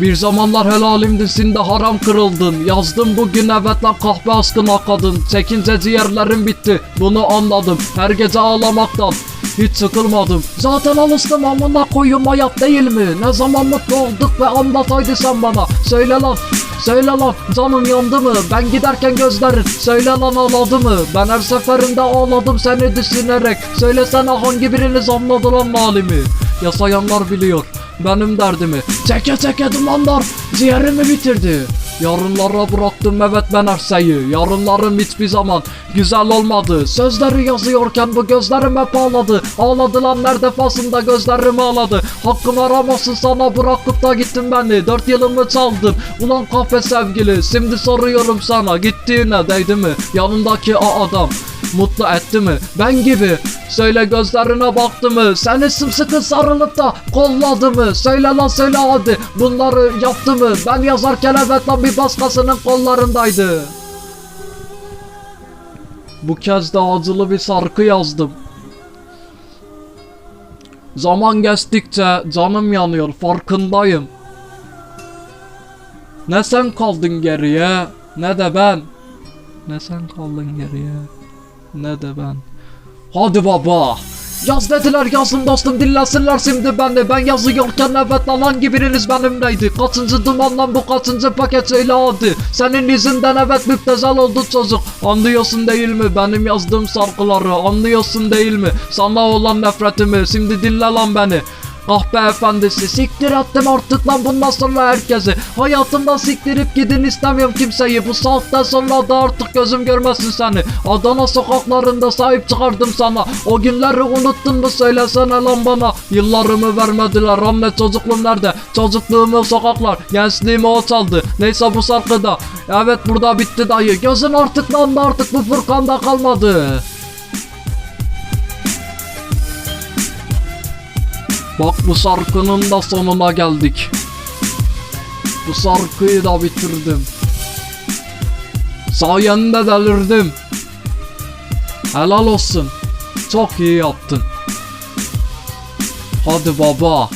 Bir zamanlar helalimdin sen de haram kırıldın. Yazdım bugün evet lan kahve askına kadın. Çekince ciğerlerim bitti bunu anladım. Her gece ağlamaktan hiç sıkılmadım. Zaten alıştım amına koyun hayat değil mi? Ne zaman mutlu olduk ve anlataydı sen bana. Söyle lan Söyle lan canım yandı mı? Ben giderken gözlerin Söyle lan ağladı mı? Ben her seferinde ağladım seni düşünerek. Söylesene hangi biriniz anladı lan halimi? Yasayanlar biliyor benim derdimi. Çeke çeke dumanlar ciğerimi bitirdi. Yarınlara bıraktım evet ben her şeyi. Yarınlarım hiçbir zaman güzel olmadı. Sözleri yazıyorken bu gözlerim hep ağladı. Ağladı lan her defasında gözlerim ağladı. Hakkım aramasın sana bırakıp da gittin beni. Dört yılımı çaldın ulan kahve sevgili Şimdi soruyorum sana gittiğine değdi mi? Yanındaki o adam mutlu etti mi? Ben gibi. Söyle gözlerine baktı mı? Seni sımsıkı sarılıp da kolladı mı? Söyle lan söyle hadi. Bunları yaptı mı? Ben yazarken evet lan bir başkasının kollarındaydı. Bu kez de acılı bir şarkı yazdım. Zaman geçtikçe canım yanıyor farkındayım. Ne sen kaldın geriye ne de ben. Ne sen kaldın geriye ne de ben. Hadi baba. Yaz dediler yazdım dostum dinlesinler şimdi beni Ben yazıyorken evet lan hangi biriniz benimleydi. Kaçıncı dumandan bu kaçıncı paket hadi. Senin yüzünden evet müptezel oldu çocuk. Anlıyorsun değil mi benim yazdığım şarkıları? Anlıyorsun değil mi? Sana olan nefretimi. Şimdi dinle lan beni Ah be efendisi siktir ettim artık lan bundan sonra herkesi. Hayatımdan siktirip gidin istemiyorum kimseyi. Bu saatten sonra da artık gözüm görmesin seni. Adana sokaklarında sahip çıkardım sana. O günleri unuttun mu söylesene lan bana. Yıllarımı vermediler anne çocukluğum nerede? Çocukluğumu sokaklar gençliğimi o çaldı. Neyse bu şarkıda. Evet burada bitti dayı. Gözün artık lan artık bu Furkan'da kalmadı Bak bu şarkının da sonuna geldik. Bu şarkıyı da bitirdim. Sayende delirdim. Helal olsun. Çok iyi yaptın. Hadi baba.